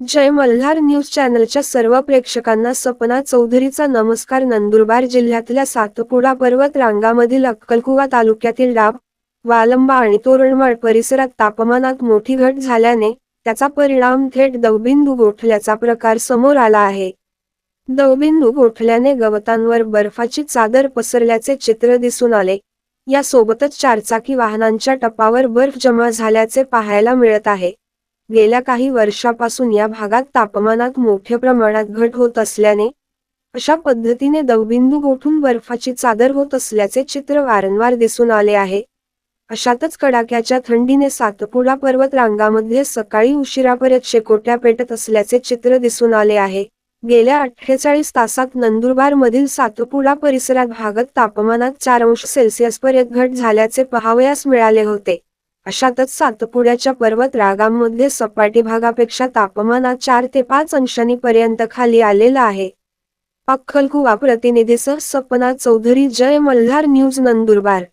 जय Malhar news चॅनलच्या सर्व प्रेक्षकांना सपना चौधरीचा नमस्कार. नंदुरबार जिल्ह्यातल्या सातपुडा पर्वत रांगामधील अक्कलकुवा तालुक्यातील डाब वालंबा आणि तोरणमाळ परिसरात तापमानात मोठी घट झाल्याने त्याचा परिणाम थेट दवबिंदू गोठल्याचा प्रकार समोर आला आहे. दवबिंदू गोठल्याने गवतांवर बर्फाची चादर पसरल्याचे चित्र दिसून आले. यासोबतच चारचाकी वाहनांच्या टपावर बर्फ जमा झाल्याचे पाहायला मिळत आहे. गेल्या काही वर्षापासून या भागात तापमानात मोठ्या प्रमाणात घट होत असल्याने अशा पद्धतीने दवबिंदू गोठून बर्फाची चादर होत असल्याचे चित्र वारंवार दिसून आले आहे. अशातच कडाक्याच्या थंडीने सातपुडा पर्वत रांगामध्ये सकाळी उशिरापर्यंत शेकोट्या पेटत असल्याचे चित्र दिसून आले आहे. गेल्या अठ्ठेचाळीस तासात नंदुरबार मधील सातपुडा परिसरात भागात तापमानात चार अंश सेल्सिअस पर्यंत घट झाल्याचे पहावयास मिळाले होते. अशातच सातपुड्याच्या पर्वत रागांमध्ये सपाटी भागापेक्षा तापमानात चार ते पाच अंशांनी पर्यंत खाली आलेला आहे. अक्कलकुवा प्रतिनिधीसह सपना चौधरी जय मल्हार न्यूज नंदुरबार.